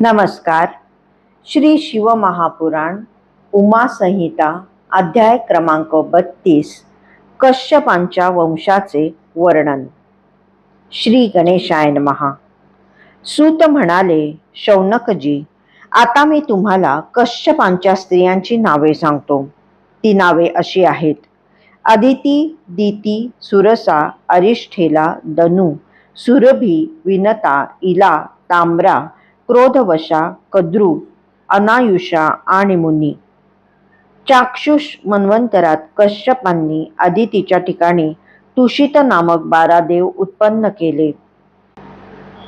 नमस्कार. श्री शिवमहापुराण उमा संहिता अध्याय क्रमांक बत्तीस कश्यपांच्या वंशाचे वर्णन. श्री गणेशाय महा सूत म्हणाले शौनकजी आता मी तुम्हाला कश्यपांच्या स्त्रियांची नावे सांगतो. ती नावे अशी आहेत. अदिती दिती सुरसा अरिष्ठेला दनू सुरभी विनता इला ताम्रा क्रोधवशा कद्रू अनायुषा आणि मुनी. चाक्षुष मन्वंतरात कश्यपांनी आदितीच्या ठिकाणी तुषित नामक बारा देव उत्पन्न केले.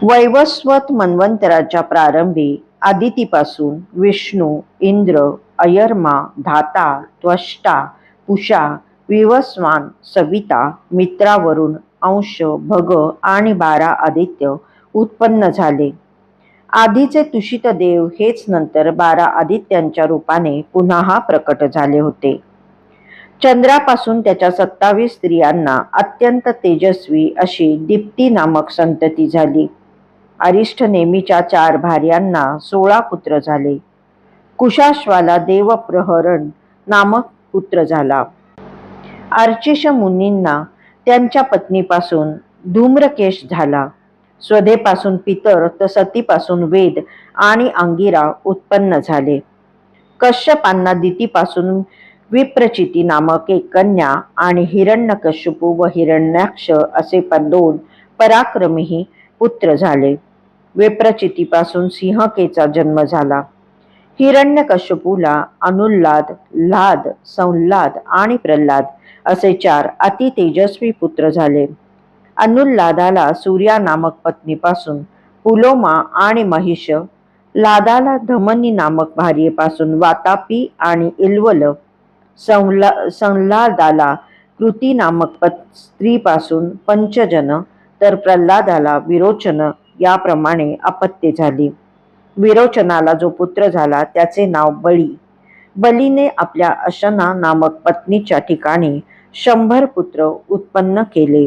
वैवस्वत मन्वंतराच्या प्रारंभी आदितीपासून विष्णू इंद्र अयर्मा धाता त्वष्टा पुषा विवस्वान सविता मित्रावरून अंश भग आणि बारा आदित्य उत्पन्न झाले. आधीचे तुषित देव हेच नंतर बारा आदित्यांच्या रूपाने पुन्हा प्रकट झाले होते. चंद्रापासून त्याच्या सत्तावीस स्त्रियांना अत्यंत तेजस्वी अशी दीप्ती नामक संतती झाली. अरिष्ठ नेमीच्या चार भार्यांना सोळा पुत्र झाले. कुशाश्वाला देवप्रहरण नामक पुत्र झाला. अर्चिष मुनींना त्यांच्या पत्नीपासून धूम्रकेश झाला. स्वधेपासून पितर तर सतीपासून वेद आणि अंगिरा उत्पन्न झाले. कश्यपांना दितीपासून विप्रचिती नामक एक कन्या आणि हिरण्यकश्यपू व हिरण्याक्ष असे पण दोन पराक्रमीही पुत्र झाले. विप्रचितीपासून सिंहकेचा जन्म झाला. हिरण्यकश्यपूला अनुल्लाद लाद संल्लाद आणि प्रल्हाद असे चार अति तेजस्वी पुत्र झाले. अनुल्लादाला सूर्या नामक पत्नीपासून पुलोमा आणि महिष लादाला धमनी नामक भार्येपासून वातापी आणि इल्वल संला संलादाला कृती नामक पत स्त्रीपासून पंचजन तर प्रल्हादाला विरोचन याप्रमाणे अपत्ये झाली. विरोचनाला जो पुत्र झाला त्याचे नाव बळी. बलीने आपल्या अशना नामक पत्नीच्या ठिकाणी शंभर पुत्र उत्पन्न केले.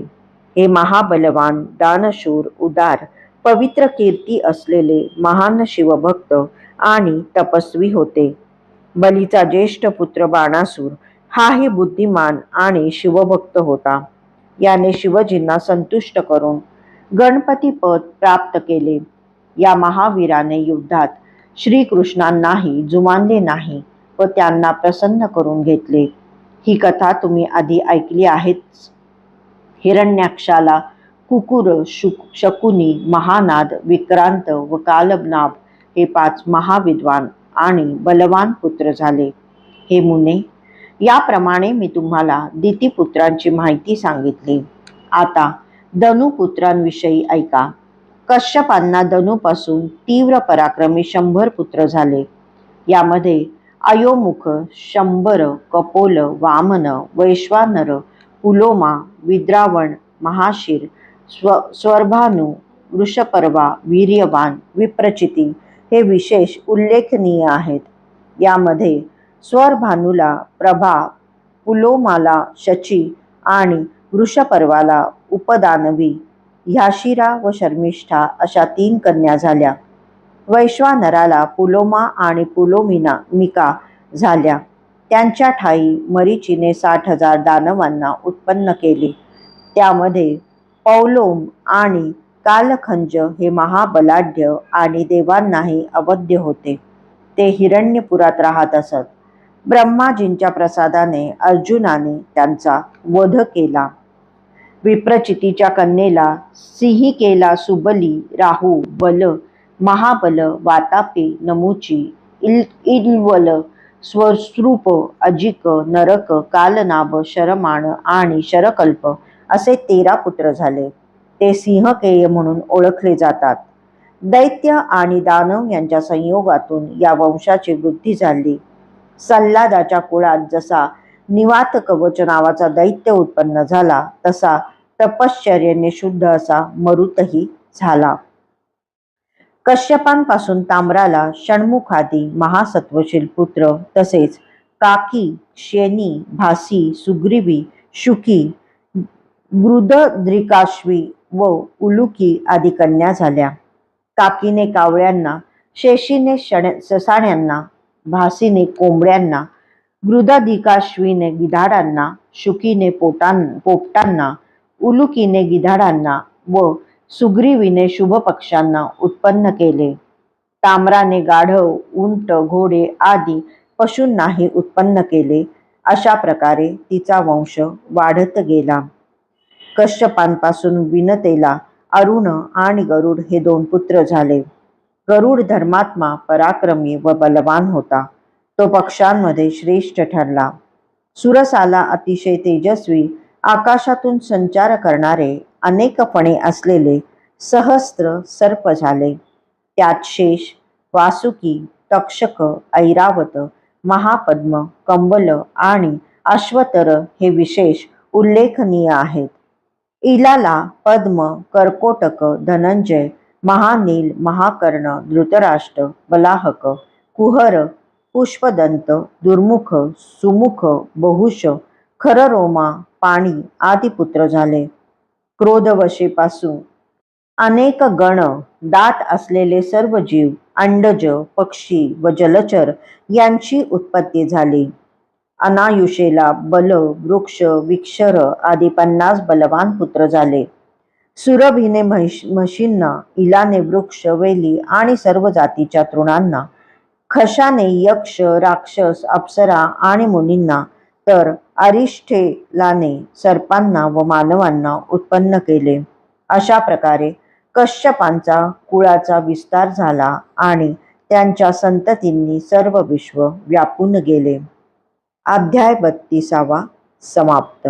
हे महाबलवान दानशूर उदार पवित्र कीर्ती असलेले महान शिवभक्त आणि तपस्वी होते. बलीचा ज्येष्ठ पुत्र बाणासूर हाही बुद्धिमान आणि शिवभक्त होता. याने शिवजींना संतुष्ट करून गणपती पद प्राप्त केले. या महावीराने युद्धात श्रीकृष्णांनाही जुमानले नाही व त्यांना प्रसन्न करून घेतले. ही कथा तुम्ही आधी ऐकली आहेच हिरण्याक्षाला कुकुर शुक शकुनी महानाद विक्रांत व कालबनाभ हे पाच महाविद्वान आणि बलवान पुत्र झाले. हे मुने याप्रमाणे मी तुम्हाला दितीपुत्रांची माहिती सांगितली. आता दनुपुत्रांविषयी ऐका. कश्यपांना धनुपासून तीव्र पराक्रमी शंभर पुत्र झाले. यामध्ये अयोमुख शंभर कपोल वामन वैश्वानर पुलोमा विद्रावण महाशीर स्व स्वर्भानु वृषपर्वा वीर्यवान विप्रचिती हे विशेष उल्लेखनीय आहेत. यामध्ये स्वरभानूला प्रभा पुलोमाला शची आणि वृषपर्वाला उपदानवी ह्याशिरा व शर्मिष्ठा अशा तीन कन्या झाल्या. वैश्वानराला पुलोमा आणि पुलोमिना मिका झाल्या. त्यांच्या ठाई मरीचीने साठ हजार दानवांना उत्पन्न केले. त्यामध्ये पौलोम आणि कालखंज हे महाबलाढ्य आणि देवांनाही अवध्य होते. ते हिरण्यपुरात राहत असत. ब्रह्माजींच्या प्रसादाने अर्जुनाने त्यांचा वध केला. विप्रचितीच्या कन्येला सिंहिकेला सुबली राहू बल महाबल वातापी नमुची इल इल्वल स्वस्रूप अजिक नरक कालनाभ शरमाण आणि शरकल्प असे तेरा पुत्र झाले. ते सिंहकेय म्हणून ओळखले जातात. दैत्य आणि दानव यांच्या संयोगातून या वंशाची वृद्धी झाली. सल्लादाच्या कुळात जसा निवात कवच नावाचा दैत्य उत्पन्न झाला तसा तपश्चर्याने शुद्ध असा मरुतही झाला. कश्यपांपासून ताम्राला षण्मुखादी महासत्वशील पुत्र तसेच काकी शेनी भासी सुग्रीवी शुकी वृदद्रिकाश्वी व उलुकी आदी कन्या झाल्या. काकीने कावळ्यांना शेशीने शण ससाण्यांना भासीने कोंबड्यांना गृदधिकाश्वीने गिधाडांना शुकीने पोटां पोपटांना उलुकीने गिधाडांना व सुग्रीवीने शुभ पक्षांना उत्पन्न केले. ताम्राने गाढव उंट घोडे आदी पशूंनाही उत्पन्न केले. अशा प्रकारे तिचा वंश वाढत गेला. कश्यपांपासून विनतेला अरुण आणि गरुड हे दोन पुत्र झाले. गरुड धर्मात्मा पराक्रमी व बलवान होता. तो पक्षांमध्ये श्रेष्ठ ठरला. सुरसाला अतिशय तेजस्वी आकाशातून संचार करणारे अनेक फणे असलेले सहस्त्र सर्प झाले. त्यात शेष वासुकी तक्षक ऐरावत महापद्म कंबल आणि अश्वतर हे विशेष उल्लेखनीय आहेत. इलाला पद्म कर्कोटक धनंजय महानील महाकर्ण धृतराष्ट्र बलाहक कुहर पुष्पदंत दुर्मुख सुमुख बहुश खररोमा पाणी आदी पुत्र झाले. क्रोधवशेपासून. अनेक गण दात असलेले सर्व जीव अंडज पक्षी व जलचर यांची उत्पत्ती झाली. अनायुषेला बल वृक्ष विक्षर आदी पन्नास बलवान पुत्र झाले. सुरभीने म्हशींना इलाने वृक्ष वेली आणि सर्व जातीच्या तृणांना खशाने यक्ष राक्षस अप्सरा आणि मुनींना तर अरिष्ठेलाने सर्पांना व मानवांना उत्पन्न केले. अशा प्रकारे कश्यपांचा कुळाचा विस्तार झाला आणि त्यांच्या संततींनी सर्व विश्व व्यापून गेले. अध्याय बत्तीसावा समाप्त.